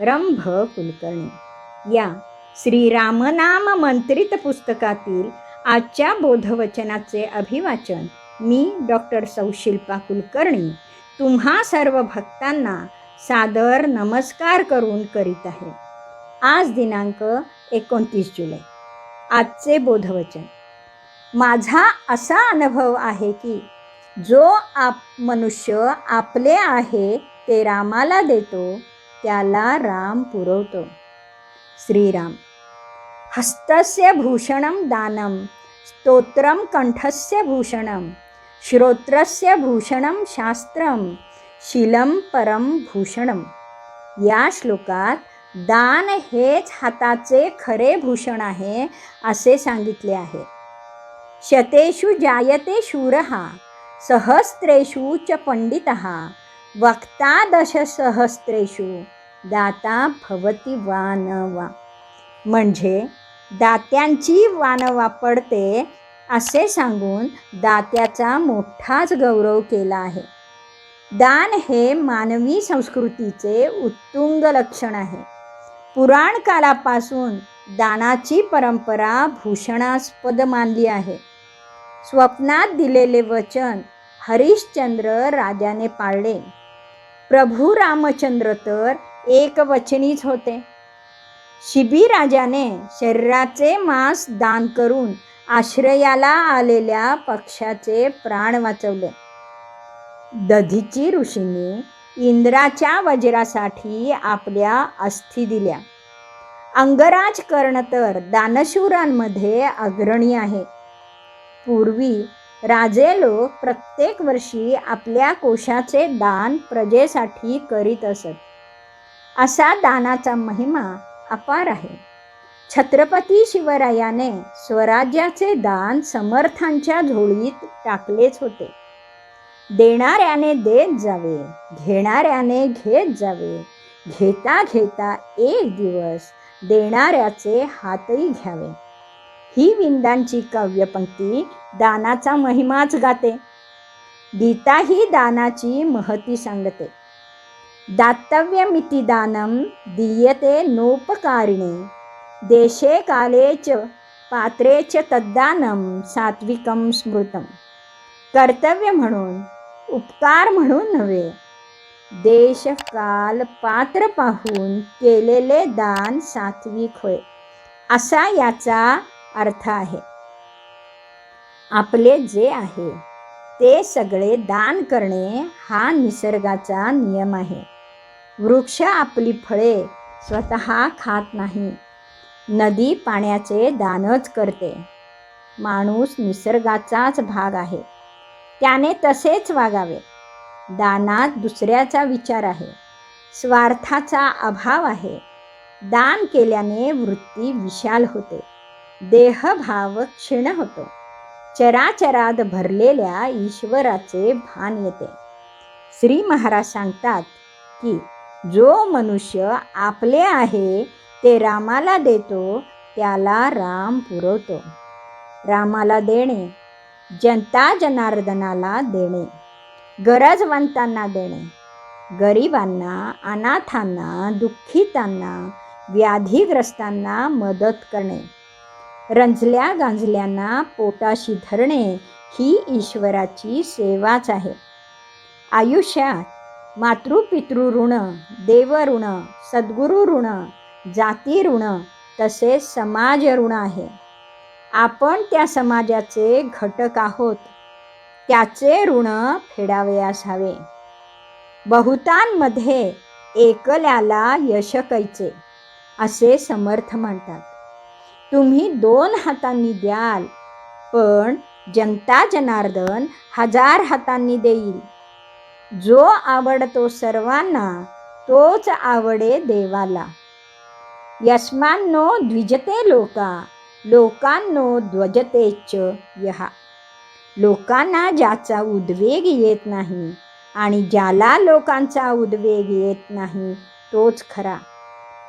रंभ कुलकर्णी. या श्रीरामनाम मंत्रित पुस्तकातील आजच्या बोधवचनाचे अभिवाचन मी डॉक्टर सौशिल्पा कुलकर्णी तुम्हा सर्व भक्तांना सादर नमस्कार करून करीत आहे. आज दिनांक एकोणतीस जुलै. आजचे बोधवचन. माझा असा अनुभव आहे की जो आप मनुष्य आपले आहे ते रामाला देतो त्याला राम पुरवतो. श्रीराम हस्तस्य भूषणं दानं स्तोत्रं कंठस्य भूषणं श्रोत्रस्य भूषणं शास्त्रं शिलम परम भूषणं. या श्लोकात दान हेच हाताचे खरे भूषण आहे असे सांगितले आहे. शतेषु जायते शूरः सहस्त्रेषु च पंडित वक्ता दशसहस्त्रेषु दाता भवती वानवा. म्हणजे दात्यांची वानवा पडते असे सांगून दात्याचा मोठाच गौरव केला आहे. दान हे मानवी संस्कृतीचे उत्तुंग लक्षण आहे. पुराण कालापासून दानाची परंपरा भूषणास्पद मानली आहे. स्वप्नात दिलेले वचन हरिश्चंद्र राजाने पाळले. प्रभू रामचंद्र तर एकवचनीच होते. शिबीराजाने शरीराचे मांस दान करून आश्रयाला आलेल्या पक्षाचे प्राण वाचवले. दधीची ऋषींनी इंद्राच्या वज्रासाठी आपल्या अस्थी दिल्या. अंगराज कर्ण तर दानशूरांमध्ये अग्रणी आहे. पूर्वी राजे लोक प्रत्येक वर्षी आपल्या कोशाचे दान प्रजेसाठी करीत असत. असा दानाचा महिमा अपार आहे. छत्रपती शिवरायाने स्वराज्याचे दान समर्थांच्या झोळीत टाकलेच होते. देणाऱ्याने देत जावे घेणाऱ्याने घेत जावे घेता घेता एक दिवस देणाऱ्याचे हातही घ्यावे. ही विंदांची काव्यपंक्ती दानाचा महिमाच गाते. गीता ही दानाची महती सांगते. दातव्यमिति दानं दीयते नोपकारिणे। देशे काले च पात्रे च तद्दानं सात्विकं स्मृतं कर्तव्य म्हणून उपकार म्हणून नव्हे। देश काल पात्र पाहून केलेले दान सात्विक होय असा याचा अर्थ आहे। आपले जे आहे ते सगळे दान करणे हा निसर्गाचा नियम आहे। वृक्ष आपली फळे स्वतः खात नाही. नदी पाण्याचे दानच करते. माणूस निसर्गाचाच भाग आहे. त्याने तसेच वागावे. दानात दुसऱ्याचा विचार आहे. स्वार्थाचा अभाव आहे. दान केल्याने वृत्ती विशाल होते. देहभाव क्षीण होतो. चराचरात भरलेल्या ईश्वराचे भान येते. श्री महाराज सांगतात की जो मनुष्य आपले आहे ते रामाला देतो त्याला राम पुरवतो. रामाला देणे जनता जनार्दनाला देणे गरजवंतांना देणे गरिबांना अनाथांना दुःखितांना व्याधीग्रस्तांना मदत करणे रंजल्या गांजल्यांना पोटाशी धरणे ही ईश्वराची सेवाच आहे. आयुष्यात मातृपितृ ऋण देव ऋण सद्गुरू ऋण जाती ऋण तसेच समाज ऋण आहे. आपण त्या समाजाचे घटक आहोत. त्याचे ऋण फेडावयास हवे बहुतांमध्ये एकल्याला यश कैचे असे समर्थ म्हणतात. तुम्ही दोन हातांनी द्याल पण जनता जनार्दन हजार हातांनी देईल. जो आवडतो सर्वांना तोच आवडे देवाला. यस्मान्नो द्विजते लोका लोकांनो ध्वजते यहा. लोकांना ज्याचा उद्वेग येत नाही आणि ज्याला लोकांचा उद्वेग येत नाही तोच खरा.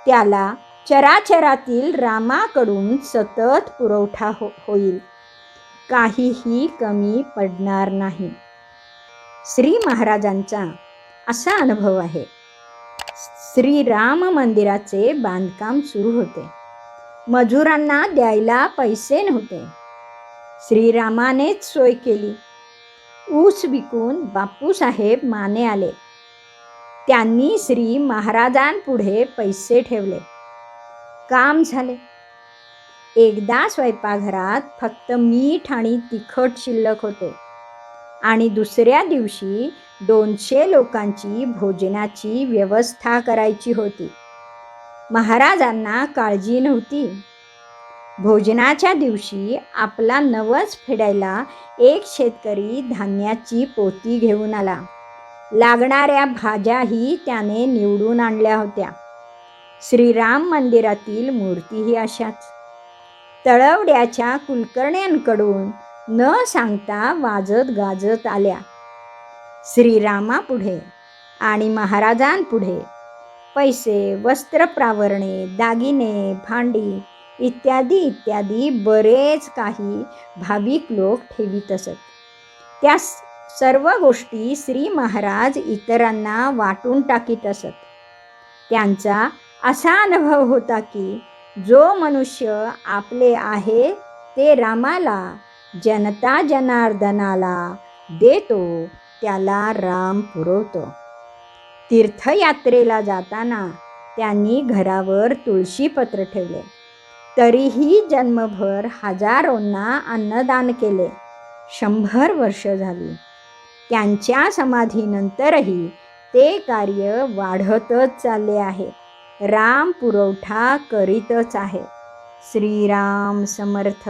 त्याला चराचरातील रामाकडून सतत पुरवठा हो होईल. काहीही कमी पडणार नाही. श्री महाराजांचा असा अनुभव आहे. श्रीराम मंदिराचे बांधकाम सुरू होते. मजुरांना द्यायला पैसे नव्हते. श्रीरामानेच सोय केली. ऊस विकून बापूसाहेब माने आले. त्यांनी श्री महाराजांपुढे पैसे ठेवले. काम झाले. एकदा स्वयंपाकघरात फक्त मीठ आणि तिखट शिल्लक होते. आणि दुसऱ्या दिवशी दोनशे लोकांची भोजनाची व्यवस्था करायची होती. महाराजांना काळजी नव्हती. भोजनाच्या दिवशी आपला नवस फेडायला एक शेतकरी धान्याची पोती घेऊन आला. लागणाऱ्या भाज्याही त्याने निवडून आणल्या होत्या. श्रीराम मंदिरातील मूर्तीही अशाच. तळवड्याच्या कुलकर्ण्यांकडून न सांगता वाजत गाजत आल्या. श्रीरामापुढे आणि महाराजांपुढे पैसे वस्त्रप्रावरणे दागिने भांडी इत्यादी इत्यादी बरेच काही भाविक लोक ठेवीत असत. त्या सर्व गोष्टी श्री महाराज इतरांना वाटून टाकीत असत. त्यांचा असा अनुभव होता की जो मनुष्य आपले आहे ते रामाला जनता जनार्दनाला देतो त्याला राम पुरवतो. तीर्थयात्रेला जाताना त्यांनी घरावर तुळशीपत्र ठेवले. तरीही जन्मभर हजारोंना अन्नदान केले. शंभर वर्ष झाली. त्यांच्या समाधीनंतरही ते कार्य वाढतच चालले आहे. राम पुरवठा करीतच आहे. श्रीराम समर्थ.